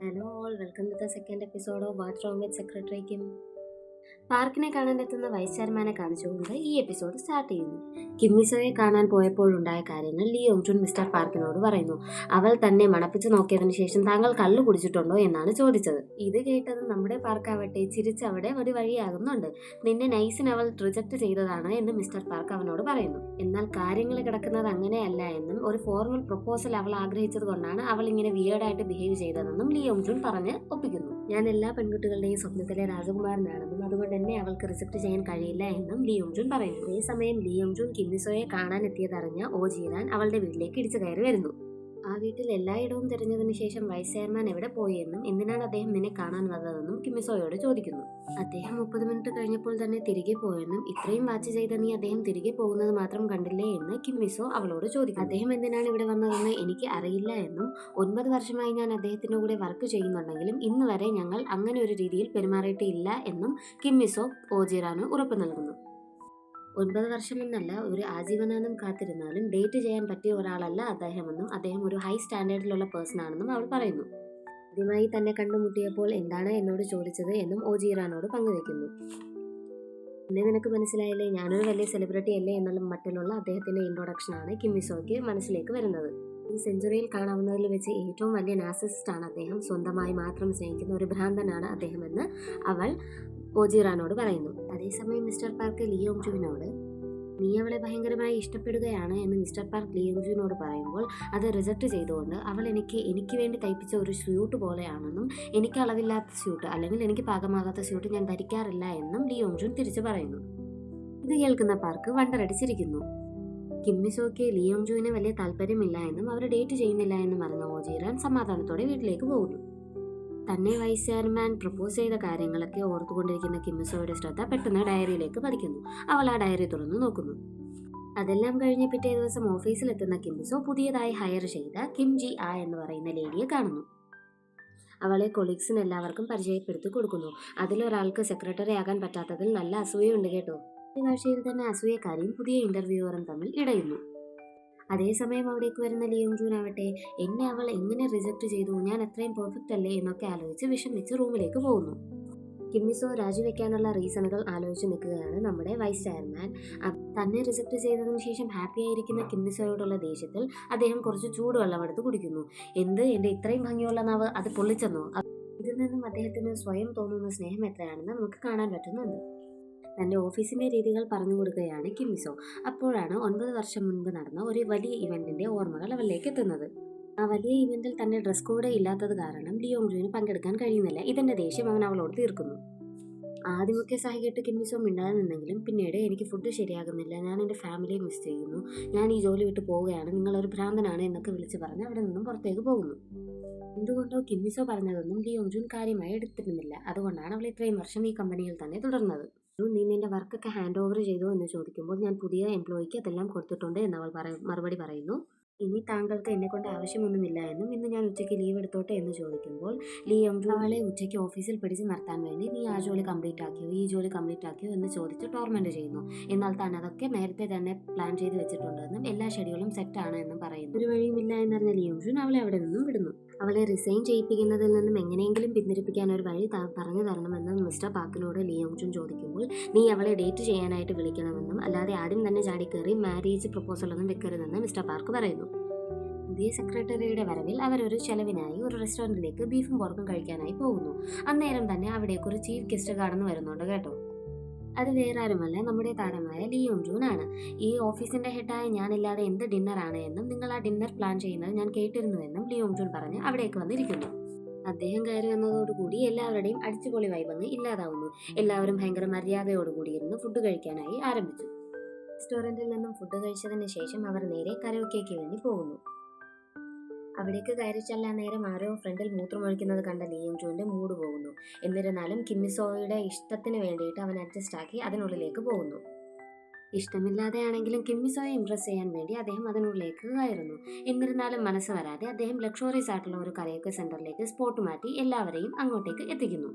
Hello all, welcome to the second episode of What's Wrong with Secretary Kim. പാർക്കിനെ കാണാൻ എത്തുന്ന vice ചെയർമാനെ കാണിച്ചുകൊണ്ട് ഈ എപ്പിസോഡ് സ്റ്റാർട്ട് ചെയ്യുന്നു കിമ്മിസോയെ കാണാൻ പോയപ്പോഴുണ്ടായ കാര്യങ്ങൾ ലിയോങ് ചുൻ മിസ്റ്റർ പാർക്കിനോട് പറയുന്നു അവൾ തന്നെ മണപ്പിച്ച് നോക്കിയതിനു ശേഷം താങ്കൾ കള്ളു കുടിച്ചിട്ടുണ്ടോ എന്നാണ് ചോദിച്ചത് ഇത് കേട്ടത് നമ്മുടെ പാർക്കാവട്ടെ ചിരിച്ചവിടെ ഒരു വഴിയാകുന്നുണ്ട് നിന്നെ നൈസിന് അവൾ റിജക്ട് ചെയ്തതാണ് എന്ന് മിസ്റ്റർ പാർക്ക് അവനോട് പറയുന്നു എന്നാൽ കാര്യങ്ങൾ കിടക്കുന്നത് അങ്ങനെയല്ല എന്നും ഒരു ഫോർമൽ പ്രപ്പോസൽ അവൾ ആഗ്രഹിച്ചത് കൊണ്ടാണ് അവൾ ഇങ്ങനെ വിയേർഡായിട്ട് ബിഹേവ് ചെയ്തതെന്നും ലിയോങ് ചുൻ പറഞ്ഞ് ഒപ്പിക്കുന്നു ഞാൻ എല്ലാ പെൺകുട്ടികളുടെയും സ്വപ്നത്തിലെ രാജകുമാരനാണെന്നും അതുകൊണ്ട് എന്നെ അവൾക്ക് റിസപ്റ്റ് ചെയ്യാൻ കഴിയില്ല എന്നും ലിയോംജുൻ പറയുന്നു അതേസമയം ലിയോംജുൻ കിമ്മിസോയെ കാണാൻ എത്തിയതറിഞ്ഞ ജീരാൻ അവളുടെ വീട്ടിലേക്ക് ഇടിച്ചു കയറി വരുന്നു ആ വീട്ടിൽ എല്ലായിടവും തിരഞ്ഞതിനു ശേഷം വൈസ് ചെയർമാൻ എവിടെ പോയെന്നും എന്തിനാണ് അദ്ദേഹം നിന്നെ കാണാൻ വന്നതെന്നും കിമിസോയോട് ചോദിക്കുന്നു അദ്ദേഹം മുപ്പത് മിനിറ്റ് കഴിഞ്ഞപ്പോൾ തന്നെ തിരികെ പോയെന്നും ഇത്രയും വാച്ച് ചെയ്ത നീ അദ്ദേഹം തിരികെ പോകുന്നത് മാത്രം കണ്ടില്ലേ എന്ന് കിമ്മിസോ അവളോട് ചോദിക്കും അദ്ദേഹം എന്തിനാണ് ഇവിടെ വന്നതെന്ന് എനിക്ക് അറിയില്ല എന്നും ഒൻപത് വർഷമായി ഞാൻ അദ്ദേഹത്തിൻ്റെ കൂടെ വർക്ക് ചെയ്യുന്നുണ്ടെങ്കിലും ഇന്ന് വരെ ഞങ്ങൾ അങ്ങനെ ഒരു രീതിയിൽ പെരുമാറിയിട്ടില്ല എന്നും കിമ്മിസോ ഓജിറാന് ഉറപ്പ് നൽകുന്നു ഒൻപത് വർഷമെന്നല്ല ഒരു ആജീവനാന്തം കാത്തിരുന്നാലും ഡേറ്റ് ചെയ്യാൻ പറ്റിയ ഒരാളല്ല അദ്ദേഹമെന്നും അദ്ദേഹം ഒരു ഹൈ സ്റ്റാൻഡേർഡിലുള്ള പേഴ്സൺ ആണെന്നും അവൾ പറയുന്നു ആദ്യമായി തന്നെ കണ്ടുമുട്ടിയപ്പോൾ എന്താണ് എന്നോട് ചോദിച്ചത് എന്നും ഓജീറാനോട് പങ്കുവെക്കുന്നു പിന്നെ നിനക്ക് മനസ്സിലായില്ലേ ഞാനൊരു വലിയ സെലിബ്രിറ്റി അല്ലേ എന്നുള്ള മട്ടിലുള്ള അദ്ദേഹത്തിൻ്റെ ഇൻട്രൊഡക്ഷനാണ് കിമ്മിസോയ്ക്ക് മനസ്സിലേക്ക് വരുന്നത് ഈ സെഞ്ചുറിയിൽ കാണാവുന്നതിൽ വെച്ച് ഏറ്റവും വലിയ നാസിസ്റ്റാണ് അദ്ദേഹം സ്വന്തമായി മാത്രം സ്നേഹിക്കുന്ന ഒരു ഭ്രാന്തനാണ് അദ്ദേഹമെന്ന് അവൾ ഓജീറാനോട് പറയുന്നു അതേസമയം മിസ്റ്റർ പാർക്ക് ലിയോങ് ജുവിനോട് നീ അവളെ ഭയങ്കരമായി ഇഷ്ടപ്പെടുകയാണ് എന്ന് മിസ്റ്റർ പാർക്ക് ജുവിനോട് പറയുമ്പോൾ അത് റിജക്റ്റ് ചെയ്തുകൊണ്ട് അവൾ എനിക്ക് എനിക്ക് വേണ്ടി തയ്പ്പിച്ച ഒരു സ്യൂട്ട് പോലെയാണെന്നും എനിക്ക് അളവില്ലാത്ത സ്യൂട്ട് അല്ലെങ്കിൽ എനിക്ക് പാകമാകാത്ത സ്യൂട്ട് ഞാൻ ധരിക്കാറില്ല എന്നും ജുൻ തിരിച്ചു പറയുന്നു ഇത് കേൾക്കുന്ന പാർക്ക് വണ്ടറടിച്ചിരിക്കുന്നു കിമ്മിസോക്ക് ജുവിന് വലിയ താല്പര്യമില്ല എന്നും അവർ ഡേറ്റ് ചെയ്യുന്നില്ല എന്നും അറിഞ്ഞ ഓജീറാൻ സമാധാനത്തോടെ വീട്ടിലേക്ക് പോകുന്നു തന്നെ വൈസ് ചെയർമാൻ പ്രപ്പോസ് ചെയ്ത കാര്യങ്ങളൊക്കെ ഓർത്തുകൊണ്ടിരിക്കുന്ന കിമ്മിസോയുടെ ശ്രദ്ധ പെട്ടെന്ന് ഡയറിയിലേക്ക് പതിക്കുന്നു അവൾ ആ ഡയറി തുറന്നു നോക്കുന്നു അതെല്ലാം കഴിഞ്ഞ് പിറ്റേ ദിവസം ഓഫീസിലെത്തുന്ന കിംബിസോ പുതിയതായി ഹയർ ചെയ്ത കിം ജി ആ എന്ന് പറയുന്ന ലേഡിയെ കാണുന്നു അവളെ കൊളീഗ്സിന് എല്ലാവർക്കും പരിചയപ്പെടുത്തി കൊടുക്കുന്നു അതിലൊരാൾക്ക് സെക്രട്ടറി ആകാൻ പറ്റാത്തതിൽ നല്ല അസൂയുണ്ട് കേട്ടോ ഈ ആഴ്ചയിൽ തന്നെ അസൂയക്കാരിയും പുതിയ ഇന്റർവ്യൂവറും തമ്മിൽ ഇടയുന്നു അതേസമയം അവിടേക്ക് വരുന്ന ലിയോങ് ജൂൻ ആവട്ടെ എന്നെ അവൾ എങ്ങനെ റിജക്റ്റ് ചെയ്തു ഞാൻ അത്രയും പെർഫെക്റ്റ് അല്ലേ എന്നൊക്കെ ആലോചിച്ച് വിഷമിച്ച് റൂമിലേക്ക് പോകുന്നു കിമ്മിസോ രാജിവെക്കാനുള്ള റീസണുകൾ ആലോചിച്ച് നിൽക്കുകയാണ് നമ്മുടെ വൈസ് ചെയർമാൻ തന്നെ റിജക്റ്റ് ചെയ്തതിന് ശേഷം ഹാപ്പി ആയിരിക്കുന്ന കിമ്മിസോയോടുള്ള ദേഷ്യത്തിൽ അദ്ദേഹം കുറച്ച് ചൂടുവെള്ളം എടുത്ത് കുടിക്കുന്നു എന്ത് എൻ്റെ ഇത്രയും ഭംഗിയുള്ള നാവ് അത് പൊള്ളിച്ചെന്നോ ഇതിൽ നിന്നും അദ്ദേഹത്തിന് സ്വയം തോന്നുന്ന സ്നേഹം എത്രയാണെന്ന് നമുക്ക് കാണാൻ പറ്റുന്നുണ്ട് തൻ്റെ ഓഫീസിൻ്റെ രീതികൾ പറഞ്ഞു കൊടുക്കുകയാണ് കിമിസോ അപ്പോഴാണ് ഒൻപത് വർഷം മുൻപ് നടന്ന ഒരു വലിയ ഇവൻറ്റിൻ്റെ ഓർമ്മകൾ അവരിലേക്ക് എത്തുന്നത് ആ വലിയ ഇവൻറ്റിൽ തന്നെ ഡ്രസ് കോഡ് ഇല്ലാത്തത് കാരണം ഡിയോങ്ജുവിന് പങ്കെടുക്കാൻ കഴിയുന്നില്ല ഇതിൻ്റെ ദേഷ്യം അവൻ അവളോട് തീർക്കുന്നു ആദ്യമൊക്കെ സഹികെട്ട് കിമ്മിസോ മിണ്ടാതെ നിന്നെങ്കിലും പിന്നീട് എനിക്ക് ഫുഡ് ശരിയാകുന്നില്ല ഞാൻ എൻ്റെ ഫാമിലിയെ മിസ് ചെയ്യുന്നു ഞാൻ ഈ ജോലി വിട്ട് പോവുകയാണ് നിങ്ങളൊരു ഭ്രാന്തനാണ് എന്നൊക്കെ വിളിച്ച് പറഞ്ഞ് അവിടെ നിന്നും പുറത്തേക്ക് പോകുന്നു എന്തുകൊണ്ടോ കിമ്മിസോ പറഞ്ഞതൊന്നും ജുൻ കാര്യമായി എടുത്തിരുന്നില്ല അതുകൊണ്ടാണ് അവൾ ഇത്രയും വർഷം ഈ കമ്പനിയിൽ തന്നെ തുടർന്നത് നീ നിൻ്റെ വർക്കൊക്കെ ഹാൻഡ് ഓവർ ചെയ്തോ എന്ന് ചോദിക്കുമ്പോൾ ഞാൻ പുതിയ എംപ്ലോയിക്ക് അതെല്ലാം കൊടുത്തിട്ടുണ്ട് എന്നവൾ പറയും മറുപടി പറയുന്നു ഇനി താങ്കൾക്ക് എന്നെ കൊണ്ട് ആവശ്യമൊന്നുമില്ല എന്നും ഇന്ന് ഞാൻ ഉച്ചയ്ക്ക് ലീവ് എടുത്തോട്ടെ എന്ന് ചോദിക്കുമ്പോൾ ലീ യംഗ്ലു ആളെ ഉച്ചയ്ക്ക് ഓഫീസിൽ പിടിച്ച് നിർത്താൻ വേണ്ടി നീ ആ ജോലി കംപ്ലീറ്റ് ആക്കിയോ ഈ ജോലി കംപ്ലീറ്റ് ആക്കിയോ എന്ന് ചോദിച്ച് ടോർമെൻറ്റ് ചെയ്യുന്നു എന്നാൽ താൻ അതൊക്കെ നേരത്തെ തന്നെ പ്ലാൻ ചെയ്ത് വെച്ചിട്ടുണ്ടെന്നും എല്ലാ ഷെഡ്യൂളും സെറ്റാണ് എന്നും പറയുന്നു ഒരു വഴിയുമില്ല എന്നറിഞ്ഞ ലീ യംഗ്ലുൻ അവളെ അവിടെ നിന്നും വിടുന്നു അവളെ റിസൈൻ ചെയ്യിപ്പിക്കുന്നതിൽ നിന്നും എങ്ങനെയെങ്കിലും പിന്തിരിപ്പിക്കാൻ ഒരു വഴി പറഞ്ഞു തരണമെന്ന് മിസ്റ്റർ പാക്കിനോട് ലീ യോങ്ചുൻ ചോദിക്കുമ്പോൾ നീ അവളെ ഡേറ്റ് ചെയ്യാനായിട്ട് വിളിക്കണമെന്നും അല്ലാതെ ആദ്യം തന്നെ ചാടി കയറി മാരേജ് പ്രപ്പോസലൊന്നും വെക്കരുതെന്ന് മിസ്റ്റർ പാർക്ക് പറയുന്നു പുതിയ സെക്രട്ടറിയുടെ വരവിൽ അവർ ഒരു ചെലവിനായി ഒരു റെസ്റ്റോറൻറ്റിലേക്ക് ബീഫും പോർക്കും കഴിക്കാനായി പോകുന്നു അന്നേരം തന്നെ അവിടേക്ക് ഒരു ചീഫ് ഗസ്റ്റ് കടന്നു വരുന്നുണ്ട് കേട്ടോ അത് വേറെ ആരുമല്ല നമ്മുടെ താരമായ ലിയോൺ ജൂൺ ആണ് ഈ ഓഫീസിന്റെ ഹെഡായ ഞാനില്ലാതെ എന്ത് ഡിന്നറാണ് എന്നും നിങ്ങൾ ആ ഡിന്നർ പ്ലാൻ ചെയ്യുന്നത് ഞാൻ കേട്ടിരുന്നുവെന്നും ലിയോൺ ജൂൺ പറഞ്ഞ് അവിടേക്ക് വന്നിരിക്കുന്നു അദ്ദേഹം കയറി വന്നതോടുകൂടി എല്ലാവരുടെയും അടിച്ചുപൊളി വൈബങ്ങ് ഇല്ലാതാവുന്നു എല്ലാവരും ഭയങ്കര മര്യാദയോടുകൂടി ഇരുന്ന് ഫുഡ് കഴിക്കാനായി ആരംഭിച്ചു റെസ്റ്റോറൻറ്റിൽ നിന്നും ഫുഡ് കഴിച്ചതിന് ശേഷം അവർ നേരെ കരോക്കേക്ക് വേണ്ടി പോകുന്നു അവിടേക്ക് കയറി ചെല്ലാൻ നേരം ആരോ ഫ്രണ്ടിൽ മൂത്രം ഒഴിക്കുന്നത് കണ്ട ലിയും ജോന്റെ മൂട് പോകുന്നു എന്നിരുന്നാലും കിമ്മിസോയുടെ ഇഷ്ടത്തിന് വേണ്ടിയിട്ട് അവൻ അഡ്ജസ്റ്റ് ആക്കി അതിനുള്ളിലേക്ക് പോകുന്നു ഇഷ്ടമില്ലാതെയാണെങ്കിലും കിമ്മിസോയെ ഇംപ്രസ് ചെയ്യാൻ വേണ്ടി അദ്ദേഹം അതിനുള്ളിലേക്ക് കയറുന്നു എന്നിരുന്നാലും മനസ്സ് വരാതെ അദ്ദേഹം ലക്ഷറീസ് ആയിട്ടുള്ള ഒരു കരയൊക്കെ സെന്ററിലേക്ക് സ്പോട്ട് മാറ്റി എല്ലാവരെയും അങ്ങോട്ടേക്ക് എത്തിക്കുന്നു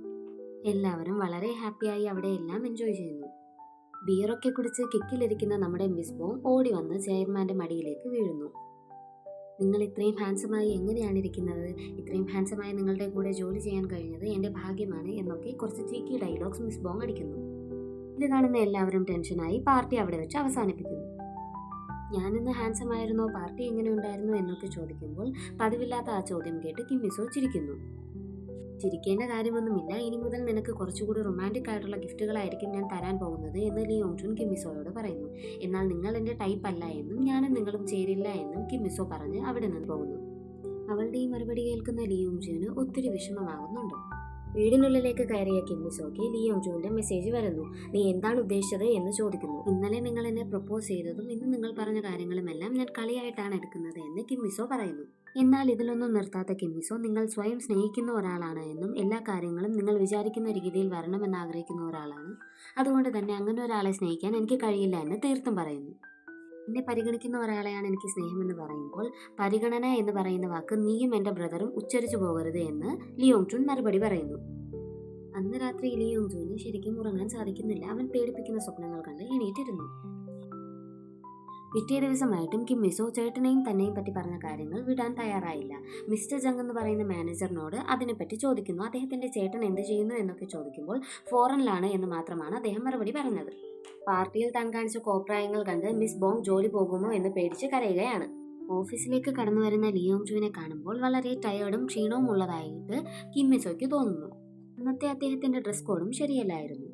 എല്ലാവരും വളരെ ഹാപ്പിയായി അവിടെ എല്ലാം എൻജോയ് ചെയ്യുന്നു ബിയറൊക്കെ കുടിച്ച് കിക്കിലിരിക്കുന്ന നമ്മുടെ ബോം ഓടി വന്ന് ചെയർമാന്റെ മടിയിലേക്ക് വീഴുന്നു നിങ്ങൾ ഇത്രയും ഹാൻസമായി എങ്ങനെയാണ് ഇരിക്കുന്നത് ഇത്രയും ഹാൻസമായി നിങ്ങളുടെ കൂടെ ജോലി ചെയ്യാൻ കഴിഞ്ഞത് എൻ്റെ ഭാഗ്യമാണ് എന്നൊക്കെ കുറച്ച് ചീക്കി ഡയലോഗ്സ് മിസ് ബോങ് അടിക്കുന്നു ഇത് കാണുന്ന എല്ലാവരും ടെൻഷനായി പാർട്ടി അവിടെ വെച്ച് അവസാനിപ്പിക്കുന്നു ഞാനിന്ന് ഹാൻസമായിരുന്നോ പാർട്ടി എങ്ങനെ ഉണ്ടായിരുന്നു എന്നൊക്കെ ചോദിക്കുമ്പോൾ പതിവില്ലാത്ത ആ ചോദ്യം കേട്ട് കിമ്മിസോ ചിരിക്കുന്നു ചിരിക്കേണ്ട കാര്യമൊന്നുമില്ല ഇനി മുതൽ നിനക്ക് കുറച്ചുകൂടി റൊമാൻറ്റിക് ആയിട്ടുള്ള ഗിഫ്റ്റുകളായിരിക്കും ഞാൻ തരാൻ പോകുന്നത് എന്ന് ലീ യോങ്ചുൻ കിമ്മിസോയോട് പറയുന്നു എന്നാൽ നിങ്ങൾ എൻ്റെ ടൈപ്പ് അല്ല എന്നും ഞാനും നിങ്ങളും ചേരില്ല എന്നും കിമ്മിസോ പറഞ്ഞ് അവിടെ നിന്ന് പോകുന്നു അവളുടെ ഈ മറുപടി കേൾക്കുന്ന ലീ യോങ്ചുവിന് ഒത്തിരി വിഷമമാകുന്നുണ്ട് വീടിനുള്ളിലേക്ക് കയറിയ കിമ്മിസോക്ക് ലീ ജൂന്റെ മെസ്സേജ് വരുന്നു നീ എന്താണ് ഉദ്ദേശിച്ചത് എന്ന് ചോദിക്കുന്നു ഇന്നലെ നിങ്ങൾ എന്നെ പ്രപ്പോസ് ചെയ്തതും ഇന്ന് നിങ്ങൾ പറഞ്ഞ കാര്യങ്ങളുമെല്ലാം ഞാൻ കളിയായിട്ടാണ് എടുക്കുന്നത് എന്ന് കിമ്മിസോ പറയുന്നു എന്നാൽ ഇതിലൊന്നും നിർത്താത്ത കെമിസോ നിങ്ങൾ സ്വയം സ്നേഹിക്കുന്ന ഒരാളാണ് എന്നും എല്ലാ കാര്യങ്ങളും നിങ്ങൾ വിചാരിക്കുന്ന രീതിയിൽ വരണമെന്ന് ആഗ്രഹിക്കുന്ന ഒരാളാണ് അതുകൊണ്ട് തന്നെ അങ്ങനെ ഒരാളെ സ്നേഹിക്കാൻ എനിക്ക് കഴിയില്ല എന്ന് തീർത്തും പറയുന്നു എന്നെ പരിഗണിക്കുന്ന ഒരാളെയാണ് എനിക്ക് സ്നേഹമെന്ന് പറയുമ്പോൾ പരിഗണന എന്ന് പറയുന്ന വാക്ക് നീയും എൻ്റെ ബ്രദറും ഉച്ചരിച്ചു പോകരുത് എന്ന് ലിയോങ് ചുൺ മറുപടി പറയുന്നു അന്ന് രാത്രി ലിയോങ് ജൂന് ശരിക്കും ഉറങ്ങാൻ സാധിക്കുന്നില്ല അവൻ പേടിപ്പിക്കുന്ന സ്വപ്നങ്ങൾ കണ്ട് എണീറ്റിരുന്നു പിറ്റേ ദിവസമായിട്ടും മിസോ ചേട്ടനെയും തന്നെയും പറ്റി പറഞ്ഞ കാര്യങ്ങൾ വിടാൻ തയ്യാറായില്ല മിസ്റ്റർ ജങ് എന്ന് പറയുന്ന മാനേജറിനോട് അതിനെപ്പറ്റി ചോദിക്കുന്നു അദ്ദേഹത്തിൻ്റെ ചേട്ടൻ എന്ത് ചെയ്യുന്നു എന്നൊക്കെ ചോദിക്കുമ്പോൾ ഫോറിനിലാണ് എന്ന് മാത്രമാണ് അദ്ദേഹം മറുപടി പറഞ്ഞത് പാർട്ടിയിൽ താൻ കാണിച്ച കോപ്രായങ്ങൾ കണ്ട് മിസ് ബോങ് ജോലി പോകുമോ എന്ന് പേടിച്ച് കരയുകയാണ് ഓഫീസിലേക്ക് കടന്നു വരുന്ന ലിയോങ് ജുവിനെ കാണുമ്പോൾ വളരെ ടയേർഡും ക്ഷീണവും ഉള്ളതായിട്ട് മിസോയ്ക്ക് തോന്നുന്നു അന്നത്തെ അദ്ദേഹത്തിൻ്റെ ഡ്രസ് കോഡും ശരിയല്ലായിരുന്നു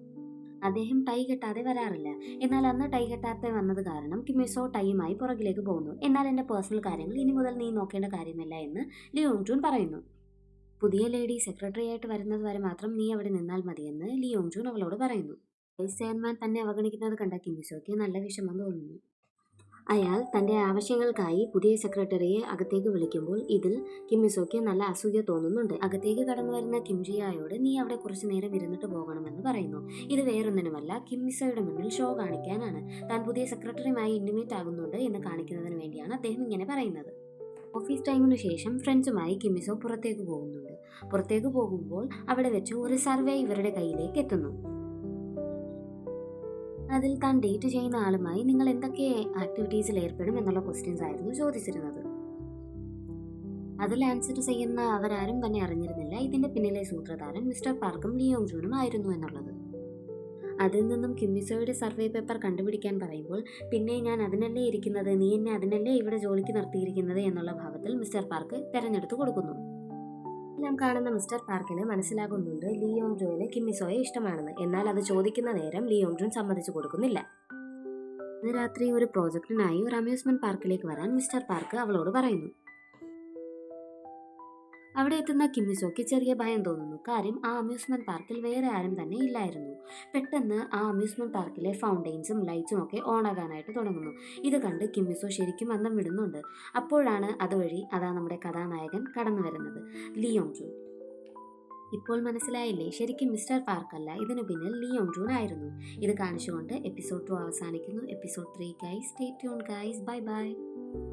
അദ്ദേഹം ടൈ കെട്ടാതെ വരാറില്ല എന്നാൽ അന്ന് ടൈ കെട്ടാതെ വന്നത് കാരണം കിമിസോ ടൈയുമായി പുറകിലേക്ക് പോകുന്നു എന്നാൽ എൻ്റെ പേഴ്സണൽ കാര്യങ്ങൾ ഇനി മുതൽ നീ നോക്കേണ്ട കാര്യമില്ല എന്ന് ലിയോൺ ജൂൺ പറയുന്നു പുതിയ ലേഡി സെക്രട്ടറി ആയിട്ട് വരുന്നത് വരെ മാത്രം നീ അവിടെ നിന്നാൽ മതിയെന്ന് ലിയോൺ ജൂൺ അവളോട് പറയുന്നു ചെയർമാൻ തന്നെ അവഗണിക്കുന്നത് കണ്ട കിമിസോയ്ക്ക് നല്ല വിഷമം തോന്നുന്നു അയാൾ തൻ്റെ ആവശ്യങ്ങൾക്കായി പുതിയ സെക്രട്ടറിയെ അകത്തേക്ക് വിളിക്കുമ്പോൾ ഇതിൽ കിമ്മിസോയ്ക്ക് നല്ല അസൂയ തോന്നുന്നുണ്ട് അകത്തേക്ക് കടന്നു വരുന്ന കിംജിയായോട് നീ അവിടെ കുറച്ചു നേരം ഇരുന്നിട്ട് പോകണമെന്ന് പറയുന്നു ഇത് വേറൊന്നിനുമല്ല കിമ്മിസോയുടെ മുന്നിൽ ഷോ കാണിക്കാനാണ് താൻ പുതിയ സെക്രട്ടറിയുമായി ഇൻറ്റിമേറ്റ് ആകുന്നുണ്ട് എന്ന് കാണിക്കുന്നതിന് വേണ്ടിയാണ് അദ്ദേഹം ഇങ്ങനെ പറയുന്നത് ഓഫീസ് ടൈമിന് ശേഷം ഫ്രണ്ട്സുമായി കിമിസോ പുറത്തേക്ക് പോകുന്നുണ്ട് പുറത്തേക്ക് പോകുമ്പോൾ അവിടെ വെച്ച് ഒരു സർവേ ഇവരുടെ കയ്യിലേക്ക് എത്തുന്നു അതിൽ താൻ ഡേറ്റ് ചെയ്യുന്ന ആളുമായി നിങ്ങൾ എന്തൊക്കെ ആക്ടിവിറ്റീസിൽ ഏർപ്പെടും എന്നുള്ള ക്വസ്റ്റ്യൻസ് ആയിരുന്നു ചോദിച്ചിരുന്നത് അതിൽ ആൻസർ ചെയ്യുന്ന അവരാരും തന്നെ അറിഞ്ഞിരുന്നില്ല ഇതിന്റെ പിന്നിലെ സൂത്രധാരൻ മിസ്റ്റർ പാർക്കും ലിയോങ് ജൂനും ആയിരുന്നു എന്നുള്ളത് അതിൽ നിന്നും കിമ്മിസോയുടെ സർവേ പേപ്പർ കണ്ടുപിടിക്കാൻ പറയുമ്പോൾ പിന്നെ ഞാൻ അതിനല്ലേ ഇരിക്കുന്നത് നീ എന്നെ അതിനല്ലേ ഇവിടെ ജോലിക്ക് നിർത്തിയിരിക്കുന്നത് എന്നുള്ള ഭാവത്തിൽ മിസ്റ്റർ പാർക്ക് തെരഞ്ഞെടുത്തു കൊടുക്കുന്നു നാം കാണുന്ന മിസ്റ്റർ പാർക്കിന് മനസ്സിലാകുന്നുണ്ട് ലിയോങ് ജോയിന് കിമ്മിസോയെ ഇഷ്ടമാണെന്ന് എന്നാൽ അത് ചോദിക്കുന്ന നേരം ലിയോങ് ജോൺ സമ്മതിച്ചു കൊടുക്കുന്നില്ല രാത്രി ഒരു പ്രോജക്റ്റിനായി ഒരു അമ്യൂസ്മെന്റ് പാർക്കിലേക്ക് വരാൻ മിസ്റ്റർ പാർക്ക് അവളോട് പറയുന്നു അവിടെ എത്തുന്ന കിമ്മിസോക്ക് ചെറിയ ഭയം തോന്നുന്നു കാര്യം ആ അമ്യൂസ്മെന്റ് പാർക്കിൽ വേറെ ആരും തന്നെ ഇല്ലായിരുന്നു പെട്ടെന്ന് ആ അമ്യൂസ്മെന്റ് പാർക്കിലെ ഫൗണ്ടെയിൻസും ലൈറ്റ്സും ഒക്കെ ഓണാകാനായിട്ട് തുടങ്ങുന്നു ഇത് കണ്ട് കിമ്മിസോ ശരിക്കും അന്തം വിടുന്നുണ്ട് അപ്പോഴാണ് അതുവഴി അതാ നമ്മുടെ കഥാനായകൻ കടന്നു വരുന്നത് ലിയോങ് ജൂ ഇപ്പോൾ മനസ്സിലായില്ലേ ശരിക്കും മിസ്റ്റർ പാർക്കല്ല ഇതിനു പിന്നിൽ ലിയോങ് ജൂൺ ആയിരുന്നു ഇത് കാണിച്ചുകൊണ്ട് എപ്പിസോഡ് ടു അവസാനിക്കുന്നു episode guys stay tune guys bye bye